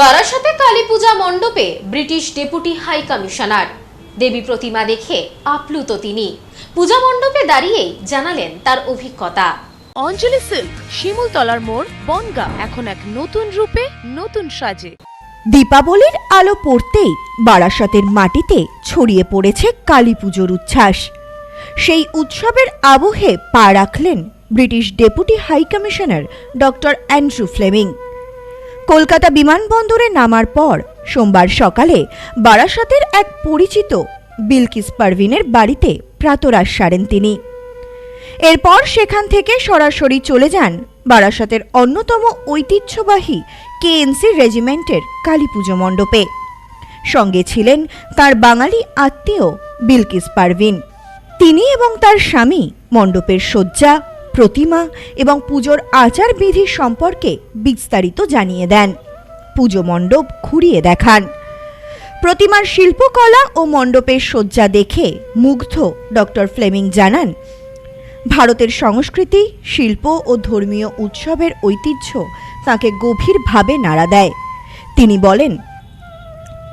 বারাসাতে কালী পূজা মণ্ডপে British deputy high commissioner. দেবী প্রতিমা দেখে আপ্লুত তিনি। পূজা মণ্ডপে দাঁড়িয়েই জানালেন তার অভিজ্ঞতা। অঞ্জলি সিল্ক শিমুলতলার মোড় বনগা এখন এক নতুন রূপে নতুন সাজে। দীপাবলির আলো পড়তেই বারাসাতের মাটিতে ছড়িয়ে পড়েছে কালী পুজোর উচ্ছ্বাস। সেই উৎসবের আবহে পা রাখলেন British deputy high commissioner doctor Andrew Fleming. Kolkata বিমানবন্দরে নামার পর সোমবার সকালে বারাসাতের এক পরিচিত বিলকিস পারভিনের বাড়িতে প্রাতরাশ সারেন তিনি। এরপর সেখান থেকে সরাসরি চলে যান বারাসাতের অন্যতম ঐতিহ্যবাহী কেএনসি রেজিমেন্টের কালী পুজো মণ্ডপে। সঙ্গে ছিলেন তার বাঙালি আত্মীয় বিলকিস পারভিন। তিনি এবং তার স্বামী মণ্ডপের সজ্জা প্রতিমা এবং পুজোর আচার বিধি সম্পর্কে বিস্তারিত জানিয়ে দেন। পুজো মণ্ডপ ঘুরিয়ে দেখান। প্রতিমার শিল্পকলা ও মণ্ডপের শয্যা দেখে মুগ্ধ ডক্টর ফ্লেমিং জানান ভারতের সংস্কৃতি শিল্প ও ধর্মীয় উৎসবের ঐতিহ্য তাকে গভীরভাবে নাড়া দেয়। তিনি বলেন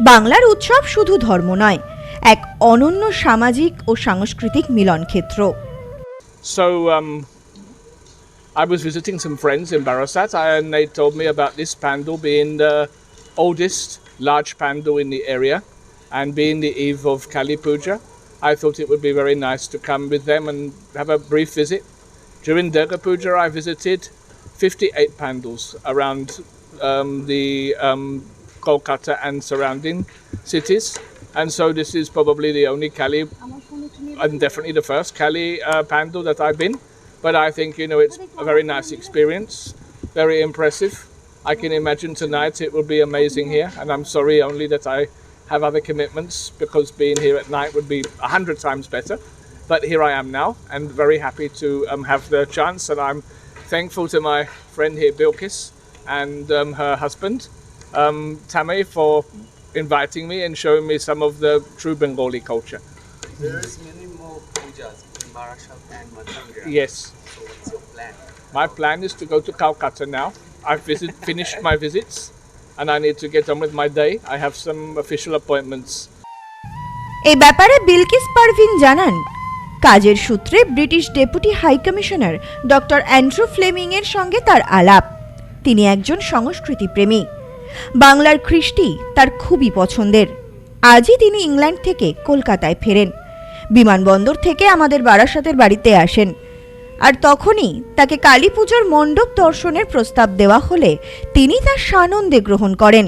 বাংলার উৎসব শুধু ধর্ম নয় এক অনন্য সামাজিক ও সাংস্কৃতিক মিলনক্ষেত্র। So um, I was visiting some friends in Barasat, and they told me about this pandal being the oldest large pandal in the area, and being the eve of Kali Puja. I thought it would be very nice to come with them and have a brief visit. During Durga Puja, I visited 58 pandals around um, the um, Kolkata and surrounding cities, and so this is probably the only Kali and definitely the first Kali uh, pandal that I've been. But I think you know it's a very nice experience, very impressive. I can imagine tonight it will be amazing here, and I'm sorry only that I have other commitments because being here at night would be a hundred times better. But here I am now, and very happy to um, have the chance, and I'm thankful to my friend here, Bilkis, and um, her husband, um, Tammy, for inviting me and showing me some of the true Bengali culture. There's many in and Mathura. Yes. So what's your plan? My plan is to go to Calcutta now. I've visit, finished my visits and I need to get on with my day. I have some official appointments. এ ব্যাপারে বিলকিস পারভিন জানান কাজের সূত্রে British deputy high commissioner doctor Andrew Fleming এর সঙ্গে তার আলাপ তিনি একজন সংস্কৃতি প্রেমী বাংলার কৃষ্টি তার খুবই পছন্দের আজই তিনি ইংল্যান্ড থেকে কলকাতায় ফেরেন বিমানবন্দর থেকে আমাদের বারাসাতের বাড়িতে আসেন। আর তখনই তাকে কালী পুজোর মণ্ডপ দর্শনের প্রস্তাব দেওয়া হলে তিনি তা সানন্দে গ্রহণ করেন।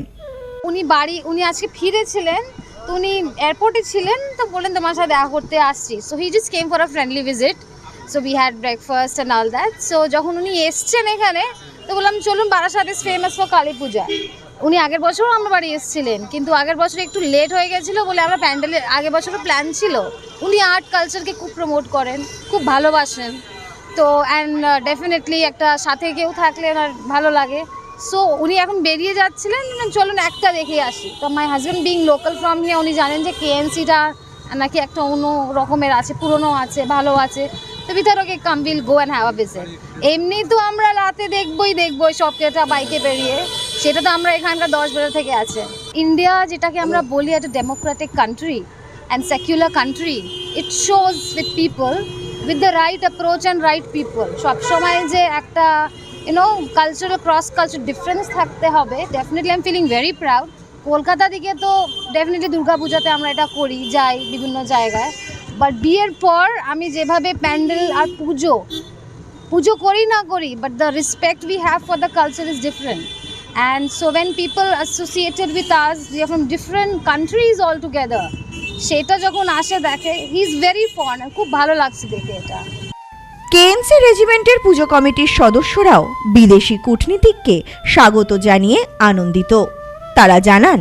উনি বাড়ি, উনি আজকে ফিরেছিলেন, তো উনি এয়ারপোর্টে ছিলেন, তো বললেন তোমার সাথে দেখা করতে আসছি। So he just came for a friendly visit so we had breakfast and all that so যখন উনি এসছেন এখানে, তো বললাম, চলুন, Barasat is famous for Kali puja উনি আগের বছরও আমার বাড়ি এসেছিলেন, কিন্তু আগের বছর একটু লেট হয়ে গেছিল বলে আমরা প্যান্ডেলের আগের বছরও প্ল্যান ছিল। উনি আর্ট কালচারকে খুব প্রমোট করেন, খুব ভালোবাসেন। তো অ্যান্ড ডেফিনেটলি একটা সাথে কেউ থাকলে ওনার ভালো লাগে। সো উনি এখন বেরিয়ে যাচ্ছিলেন চলুন একটা দেখে আসি। তো my husband being local from here উনি জানেন যে কেএনসিটা নাকি একটা অন্য রকমের আছে, পুরনো আছে, ভালো আছে। তো ভিতর okay come will go and have a visit এমনি তো আমরা রাতে দেখবই দেখবই সব কেটা বাইকে বেরিয়ে। সেটা তো আমরা এখানকার দশ বেলা থেকে আছে। ইন্ডিয়া যেটাকে আমরা বলি একটা democratic country and secular country it shows with people with the right approach and right people সবসময় যে একটা you know cultural cross culture difference থাকতে হবে definitely I am feeling very proud Kolkata দিকে তো ডেফিনেটলি দুর্গাপূজাতে আমরা এটা করি, যাই বিভিন্ন জায়গায়। বাট বিয়ের পর আমি যেভাবে প্যান্ডেল আর পুজো পুজো করি না করি but the respect we have for the culture is different and so when people associated with us from different countries all together সেটা যখন আসে দেখে হি ইজ ভেরি ফন খুব ভালো লাগছে দেখে এটা। কেএনসি রেজিমেন্টের পুজো কমিটির সদস্যরাও বিদেশি কূটনীতিককে স্বাগত জানিয়ে আনন্দিত। তারা জানান,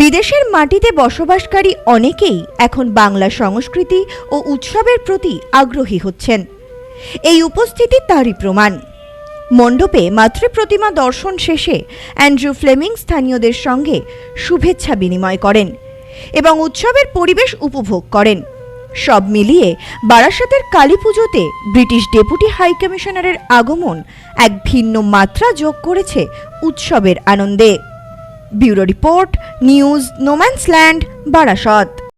বিদেশের মাটিতে বসবাসকারী অনেকেই এখন বাংলা সংস্কৃতি ও উৎসবের প্রতি আগ্রহী হচ্ছেন। এই উপস্থিতি তারই প্রমাণ। মণ্ডপে মাতৃপ্রতিমা দর্শন শেষে অ্যান্ড্রু ফ্লেমিং স্থানীয়দের সঙ্গে শুভেচ্ছা বিনিময় করেন। এবং উৎসবের পরিবেশ উপভোগ করেন। সব মিলিয়ে বারাসাতের কালী পুজোতে ব্রিটিশ ডেপুটি হাই কমিশনারের আগমন এক ভিন্ন মাত্রা যোগ করেছে উৎসবের আনন্দে। Bureau report, news, no man's land, Barasat.